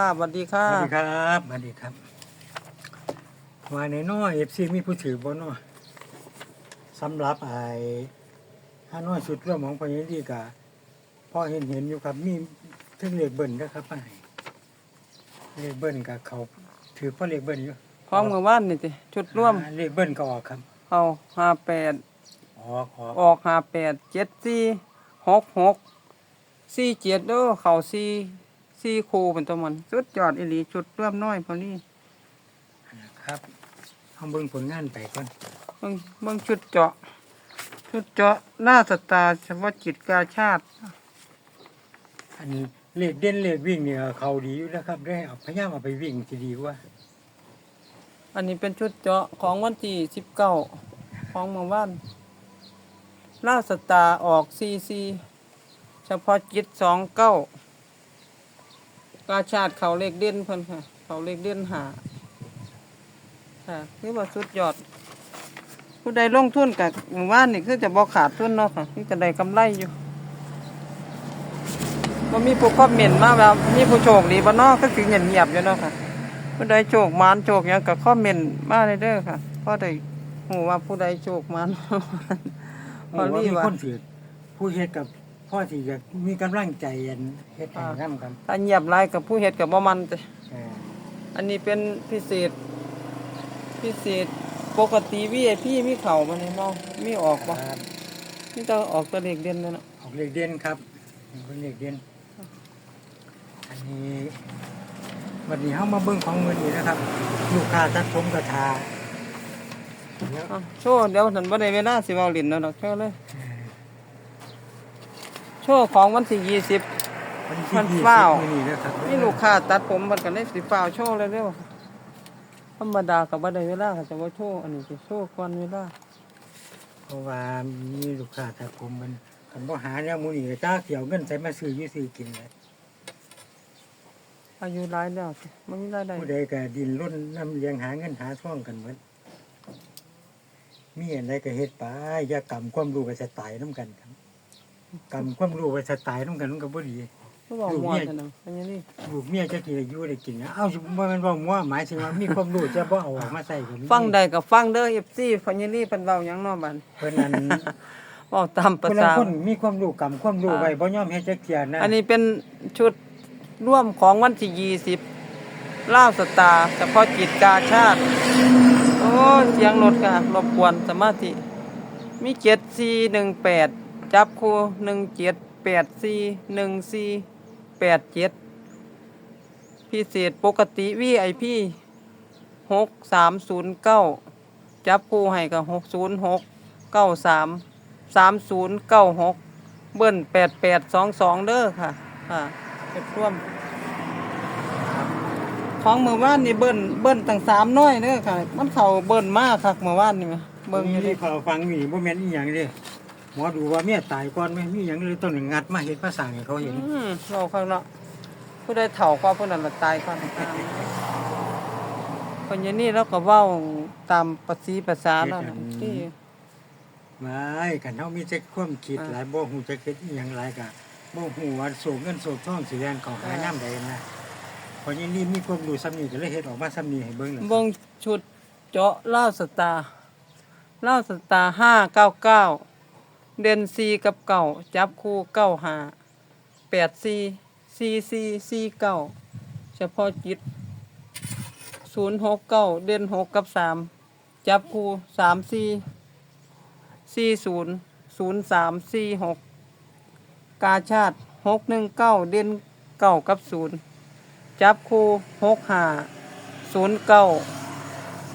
ค่ะสวัสดีค่ะ สวัสดีครับสวัสดีครับว่าในน้อยเอฟซีมีผู้ถือบ่เนาะสำหรับไอ้ห้าน้อยสุดร่วมของพญาดีกะพ่อเห็นเห็นอยู่ครับมีถึงเลขเบิ้ลนะครับไปเลขเบิ้ลกับเขาถือพ่อเลขเบิ้ลอยู่พร้อมกับว่านนี่สิชุดร่วมอ่าเลขเบิ้ลก็ออกครับ เอาห้าแปดออกออกออกห้าแปดเจ็ดสี่หกหกสี่เจ็ดเด้อเข่าสี่ สี่คูเป็นตัวมันสุดยอดอีหลีชุดร่วมน้อยพอนี้นะครับเอาเบิ้งผลงานไปก่อนเบิ่งเบิ่งชุดเจาะ ชุดเจาะหน้าสตาร์เฉพาะจิตกาชาติ อันนี้เลขเด่นเลขวิ่งเนี่ยเขาดีอยู่นะครับ ได้เอาพยายามเอาไปวิ่งจะดีกว่า อันนี้เป็นชุดเจาะของวันที่สิบเก้าของเมืองบ้านล่าสตาร์ออกซีซีเฉพาะจิตสองเก้า กาชาติเขาเลขเด่นเพิ่นค่ะ เขาเลขเด่นหาค่ะนี่ว่าสุดยอด ผู้ใดลงทุนกับหมู่บ้านนี่คือจะบ่ขาดทุนเนาะค่ะนี่ก็ได้กำไรอยู่บ่มีผู้คอมเมนต์มาแบบมีผู้โชคดีบ่เนาะก็สิเงียบๆอยู่เนาะค่ะผู้ใดโชคหมานโชคหยังก็คอมเมนต์มาเลยเด้อค่ะเพราะได้ฮู้ว่าผู้ใดโชคหมานพอว่ารีมีว่าคนถือผู้เฮ็ดกับ พ่อที่จะมีกำลังใจอันเฮ็ดให้นำกันถ้าเงียบหลายกับผู้เฮ็ดก็บ่มันแต่เอออันนี้เป็นพิเศษ พิเศษปกติ VIP มีเข้ามานี่บ่มีออกบ่ครับมีแต่ออกแตัวเลขเด่นนั่นน่ะออกเลขเด่นครับเป็นเลขเด่นอันนี้วันนี้เฮามาเบิ่งของมื้อนี้นะครับ ลูกค้าตัดผมกระทาแล้วอะโชว์เดี๋ยวฉันบ่ได้เวลาสิเว้าเล่นแล้วดอกโชว์เลยเอ่อโชว์ของวันที่20วันมัที่นยี่เฝ้าสิบมื้อนี้นะครับมีลูกค้าตัดผมมันก็เลยสิฟ้าวโชว์เลยเด้อธรรมดาก็บ่ได้เวลาก็จะบ่โชว์อันนี้สิโชว์ก่อนเวลาเพราะว่ามีลูกค้าตัดผมมันคันบ่หาแนวมื้อนี้ก็จ้าเสียวเงินใส่มาซื้ออยู่ซื้อกินเลยอายุหลายแล้วสิมันมีรายได้ผู้ใดก็ดินร่นน้ำเลี้ยงหาเงินหาท่องกันหมดมีอะไรก็เฮ็ดไปอย่ากำความรู้ไปสไตล์น้ำกันครับ กำความรู้ไปสไตล์น้ำกันมันก็บ่ดี ก็บอกลูกม่วเมีนยจังนั้นอันนี้นี่ลูกเมียจะกินอายุได้กินนะเอ้าบ่แม่นว่ามั่วหมายถึงว่ามีความรู้จะบ่เอาออกมาใส่ก็มีฟังได้ก็ฟังเด้อ FC พอนี่นี่เพิ่นเว้าหยังเนาะบัดเพิ่นนั้นเว้าตามภาเพิ่นนั้ษานคนมีความรู้กำความรู้ไว้บ่ยอมเฮ็ดจักเที่ยนะ อันนี้เป็นชุดร่วมของวันที่20ล่าวสตาร์เฉพาะจิตกาชาติ โอ้ เสียงรถค่ะรบกวนสมาธิ มี7418จั จับคู่17841487พิเศษปกติ VIP หกสามศูนย์เก้าจับคู่ให้กับหกศูนย์หกเก้าสามสามศูนย์เก้าหกเบิ้ลแปดแปดสองสองเด้อค่ะค่ะเป็นร่วม ของเมื่อวานนี่เบิ้ลเบิ้ลตั้งสามน้อยเด้อค่ะ มันเข่าเบิ้ลมากค่ะเมื่อวานนี่เบิ้งมีอยู่ดิที่เขาฟังหนีบ่แม่นอีหยังเด้ หมอดูว่าเมียตายก่อนแม่มีหยังเลยต้องงัดมาเฮ็ดภาษาให้เขาเห็นอืมเราข้างเนาะผู้ใดเถ่ากว่าผู้นั้นละตายก่อนค่ะคนอย่างนี้เราก็เว้าตามภาษีภาษาแล้วนะที่ไม่กันเฮามีแต่ความคิดอ่าหลายบ่ฮู้จักเฮ็ดอีหยังหลายก็บ่ฮู้ว่าโศกเงินโศกทองสิแล่นเข้าหายามใดนะเพราะอย่างนี้มีความรู้ซ้ำนี้ก็เลยเฮ็ดออกมาซ้ำนี้ให้เบิ่งล่ะวงชุดเจาะเล่าวสตาร์เล่าวสตาร์ห้า เด่นซีกับเก่าจับคู่เก้าหาแปดซีซีซีซีเก้าเฉพาะจิตศูนย์หกเก้าเด่นหกกับสามจับคู่สามซีซีศูนย์ศูนย์สามซีหกกาชาติหกหนึ่งเก้าเด่นเก้ากับศูนย์จับคู่หกห้าศูนย์เก้า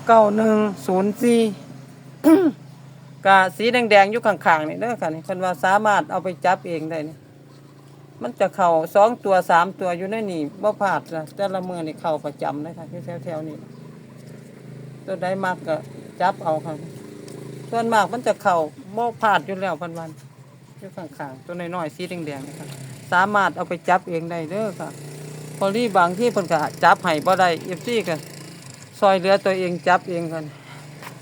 เก้าหนึ่งศูนย์สี่ กะสีแดงๆอยู่ข้างๆนี่เด้อค่ะนี่คนว่าสามารถเอาไปจับเองได้นี่มันจะเข่าสองตัวสามตัวอยู่ในนี่บ่พลาดนะแต่ละมือนี่เข่าประจำเลยค่ะที่แถวๆนี้ตัวใดมากก็จับเอาค่ะ ส่วนมากมันจะเข่าบ่พลาดอยู่แล้วพันวันอยู่ข้างๆตัวน้อยๆสีแดงๆนี่ค่ะสามารถเอาไปจับเองได้เด้อค่ะ พอรีบางที่เพิ่นก็จับให้บ่ได้เอฟซีก็ซอยเหลือตัวเองจับเองกัน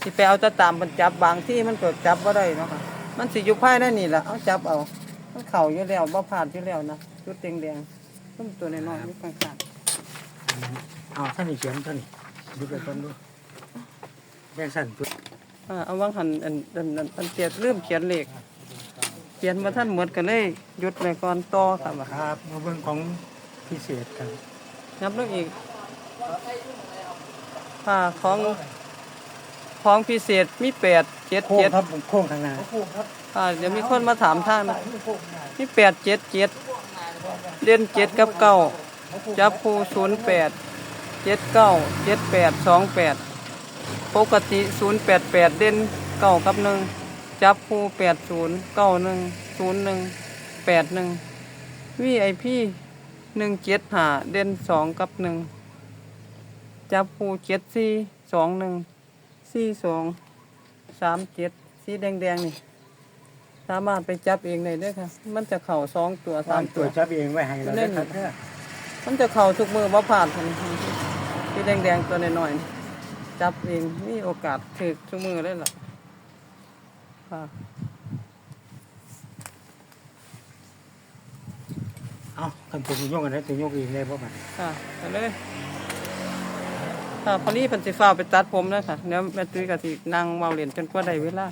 สิไปเอาแตะตามมันจับบางที่มันก็จับบ่ได้เนาะค่ะมันสิอยู่ภายในนี่ล่ะเอาจับเอามันเข้าอยู่แล้วบ่พลาดอยู่แล้วนะจุดแดงๆต้มตัวน้อยๆอยู่ข้างเอาท่านนี่เขียนท่านนี่ดูไปก่อนดูแจ้งสั่นตัวอ่าเอาวางหันอันอันอันอันเตียดลืมเขียนเลขเขียนมาท่านหมดกันเลยหยุดไว้ก่อนต่อค่ะว่าครับมาเบิ่งของพิเศษครับนับลงอีกค่ะของ ของพิเศษมีแปดเจ็ดโค้งเจ็ดครับผมโค้งข้างหน้าค่ะเดี๋ยวมีคนมาถามท่านมีแปดเจ็ดเจ็ดเด่นเจ็ดกับเก้าจับคู่ศูนย์แปดเจ็ดเก้าเจ็ดแปดสองแปดปกติศูนย์แปดแปดเด่นเก้ากับหนึ่งจับคู่แปดศูนย์เก้าหนึ่งศูนย์หนึ่งแปดหนึ่งวีไอพีหนึ่งเจ็ดหาเด่นสองกับหนึ่งจับคู่เจ็ดสี่สองหนึ่ง สี่สองสามเจ็ดสีแดงๆนี่สามารถไปจับเองได้เด้วยค่ะ มันจะเข่าสองตัวสาตามมตัตัวว จับเองไว้ให้เราได้ครับเด้อมันจะเข่าทุกมือว่าผ่านค่ะที่แดงๆตัวน้อยๆนี่จับเองมีโอกาสถือทุกมือได้ล่ะค่ะเอาคันตัวสิโยกกันได้ตัวโยกเองได้บ่บัดค่ะไปเลย ค่ะพอลี่เพันสิฟ้าวไปตัดผมแล้วค่ะเดี๋ยวแม่ตุ้ยกับสินั่งเมาเหรียญจนกว่าได้เวลา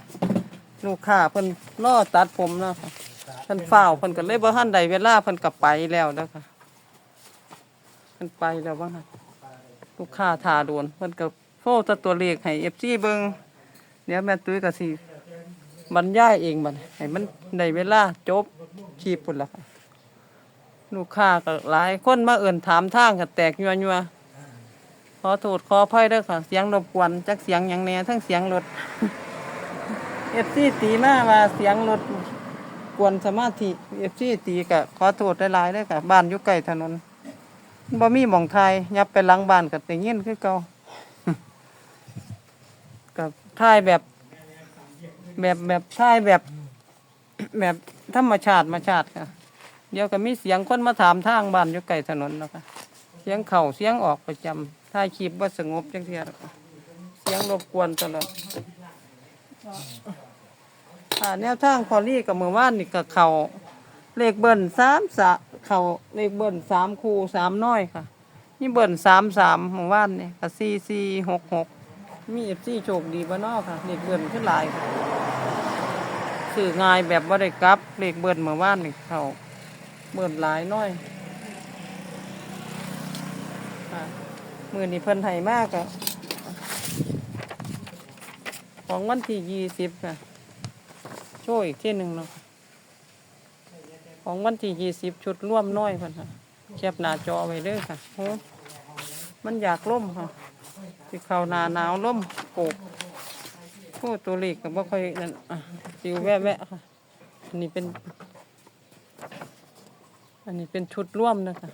ลูกค้าเพิ่นล่อตัดผมแล้วค่ะเพิ่นฟ้าวเพิ่นก็เลยบ่ทันได้เวลาเพิ่นก็ไปแล้วแล้วค่ะเพิ่นไปแล้วบ้างค่ะลูกค้าทาโดนเพิ่นก็โฟตตัวเลขให้ FC เบิ่งเดี๋ยวแม่ตุ้ยก็สิบรรยายเองบัดให้มันได้เวลาจบคลิปพุ่นล่ะค่ะลูกค้าก็หลายคนมาเอิ่นถามทางก็แตกยัวยัวๆ ขอโทษขออภัยด้อค่ะ เสียงรบกวนจักเสียงหยังแน่ทั้งเสียงรถเอฟซีตีมาว่าเสียงรถกวนสมาธิเอฟซีตีก็ขอโทษหลายๆด้อค่ะบ้านอยู่ใกล้ถนนบ่มีหม่องไทยยับไปหลังบ้านก็ได้ยินคือเก่ากับถ่ายแบบ แบบแบบถ่ายแบบ แบบธรรมชาติมาชาติค่ะ เดี๋ยวก็มีเสียงคนมาถามทางบ้านอยู่ไกลถนนแล้วค่ะเสียงเข่าเสียงออกประจำ ถ้าคีบว่าสงบจังเทียเสียงรบกวนตลอดอ่าแนวทางพอลี่กับเมื่อวานนี่ก็เข่าเลขเบิ้ลสามสะเข่าเลขเบิ้ลสามคูสามน้อยค่ะ นี่เบิ้ลสามสามเมื่อวานนี่ก็สี่สี่หกหกมีเอฟซีโชคดีบ้านอกค่ะเลขเบิ้ลขึ้นหลายค่ะสื่อง่ายแบบว่าได้กลับเลขเบิ้ลเมื่อวานนี่เข่าเบิ่นหลายน้อยค่ะ มือนี้เพิ่นให้มากอะของวันที่ยี่สิบค่ะโชว์อีกที่หนึ่งเนาะของวันที่ยี่สิบชุดร่วมน้อยเพิ่นค่ะแคบหน้าจอไว้เด้อค่ะโอ้มันอยากล่มค่ะที่เขาหนาหนาวล่มโกกโอ้ตัวเล็กก็บ่ค่อยนั่นอะจิวแวะๆค่ะอันนี้เป็น อันนี้เป็นชุดร่วมนะคะ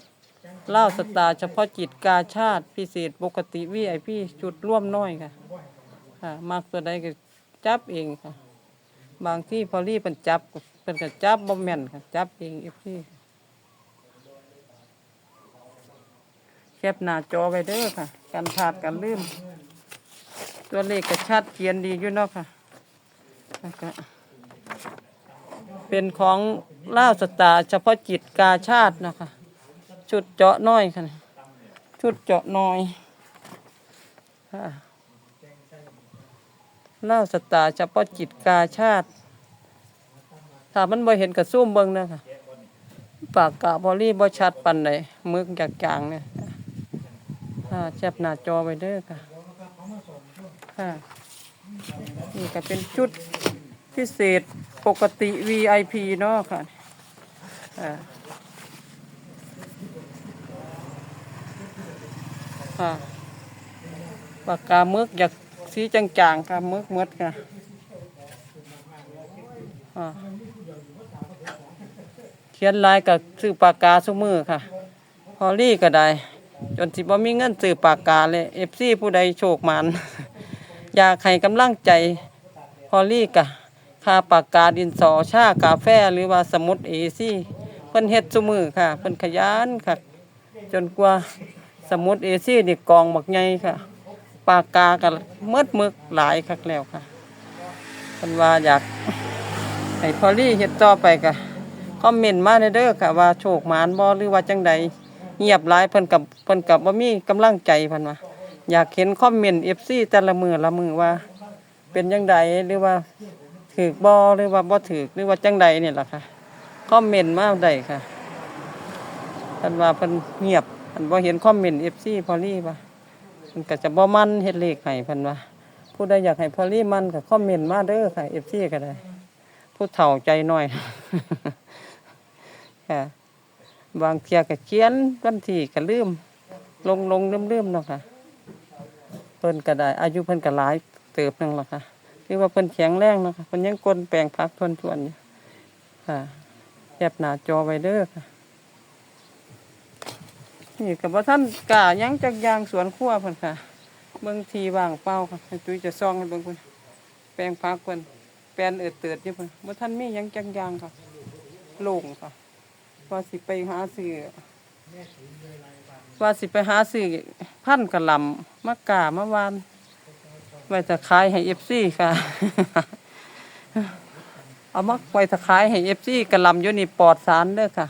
เล่าสตาเฉพาะจิตกาชาติพิเศษปกติวีไอพี่ชุดร่วมน้อยค่ะ ค่ะมากตัวใดก็จับเองค่ะ บางที่พอลี่เป็นจับเป็นก็จับบ่แมนค่ะ จับเองเอฟซีแคปหน้าจอไว้เด้อค่ะการพลาดการลืม ตัวเลขก็ชัดเจนดีอยู่เนาะค่ะแล้วก็เป็นของเล่าสตาเฉพาะจิตกาชาตินะคะ ชุดเจาะน้อยค่ะชุดเจาะน้อยค่ะล่าสตาเฉพาะจิตกาชาติ ถ้ามันบ่เห็นกระซุ่มเบิ่งนะค่ะปากกาบอลี่บ่ชัดปันใดมึกจากจางเนี่ยค่ะแคบหน้าจอไว้เด้อค่ะค่ะนี่ก็เป็นชุดพิเศษปกติ VIP เนาะค่ะอ่า ค่ะปากกาเมึกอยากสีจางๆค่ะมึกมดค่ะเขียนลายกับซื้อปากกาสุมือค่ะ พอลี่ก็ได้ จนสิบ่มีเงินซื้อปากกาเลยเอฟซีผู้ใดโชคมัน อยากให้กำลังใจ พอลี่กะค่าปากกาดินสอชากาแฟหรือว่าสมุดเอซี่เพิ่นเฮ็ดซุมือค่ะ เพิ่นขยันค่ะ จนกว่า สมุดเอซี่นี่กองบักใหญ่ค่ะ ปากกาก็เมืดมึกหลายคักแล้วค่ะเพิ่นว่าอยากให้พอลี่เฮ็ดต่อไปก็คอมเมนต์มาเด้อค่ะ ว่าโชคหมานบ่หรือว่าจังใดเงียบหลายเพิ่นกับเพิ่นกับบ่มีกำลังใจเพิ่นว่าอยากเห็นคอมเมนต์ FC แต่ละมือละมือว่า เป็นจังใดหรือว่าถูกบ่หรือว่าบ่ถูกหรือว่าจังใดนี่ล่ะค่ะคอมเมนต์มาได้ค่ะเพิ่นว่าเพิ่นเงียบ เพิ่นบ่เห็นคอมเมนต์ FC พอลี่ว่าเพิ่นก็จะบ่มันเฮ็ดเลขให้เพิ่นว่าผู้ใดอยากให้พอลี่มันก็คอมเมนต์มาเด้อค่ะ FC ก็ได้ผู้เฒ่าใจน้อยค่ะบางเที่ยก็เขียนวันที่ก็ลืม ลงลงลืมลืมๆเนาะค่ะเพิ่นก็ได้ อายุเพิ่นก็หลายเติบหนึงแล้วค่ะคือว่าเพิ่นแข็งแรงเนาะค่ะเพิ่นยังกลนแปลงพักทวนทวนๆอยู่ค่ะแคบหน้าจอไว้เด้อค่ะ นี่ก็บ่ท่านกายังจักยางสวนครัวเพิ่นค่ะ เบิ่งทีว่างเปล่าค่ะให้ตุ้ยจะซองให้เบิ่งเพิ่นแปลงพักเพิ่นแปลนเอิดเติดอยู่เพิ่นบ่ท่านมียังจักยางค่ะโล่งค่ะว่าสิไปหาซื้อว่าสิไปหาซื้อพันกระลำมะกามะวานไว้จะขายให้เอฟซีค่ะ เอามาไว้จะขายให้เอฟซีกระลำอยู่นี่ปลอดสารเด้อค่ะ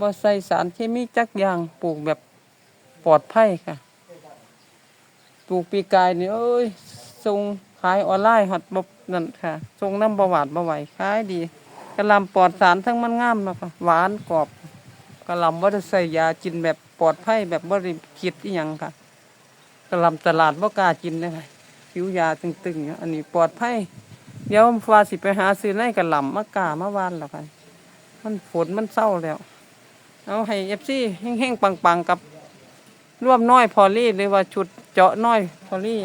บ่ใส่สารเคมีจักอย่างปลูกแบบปลอดภัยค่ะ ปลูกปีกายนี่เอ้ยส่งขายออนไลน์ฮอดบบนั่นค่ะส่งน้ำประวัติบ่ไหวขายดีกระลำปลอดสารทั้งมันงามนะค่ะหวานกรอบกระลำบ่ได้ใส่ยากินแบบปลอดภัยแบบบ่ได้คิดอีหยังค่ะกระลำตลาดบ่กล้ากินเลยค่ะผิวยาตึงๆ อันนี้ปลอดภัยเดี๋ยวว่าสิไปหาซื้อในกระลำมะกามะวานแล้วค่ะมันฝนมันเศร้าแล้ว เอาให้ FC เฮงๆปังๆกับร่วมน้อยพอลี่หรือว่าชุดเจาะน้อยพอลี่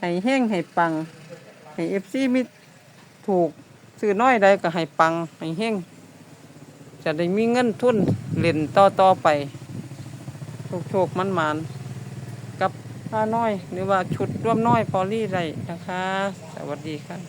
ให้เฮงให้ปังให้ FC มีถูกซื้อน้อยใดก็ให้ปังให้เฮงจะได้มีเงินทุนเล่นต่อต่อไปโชคโชคมันมานกับผ้าน้อย หรือว่าชุดร่วมน้อยพอลี่ไรนะคะ สวัสดีค่ะ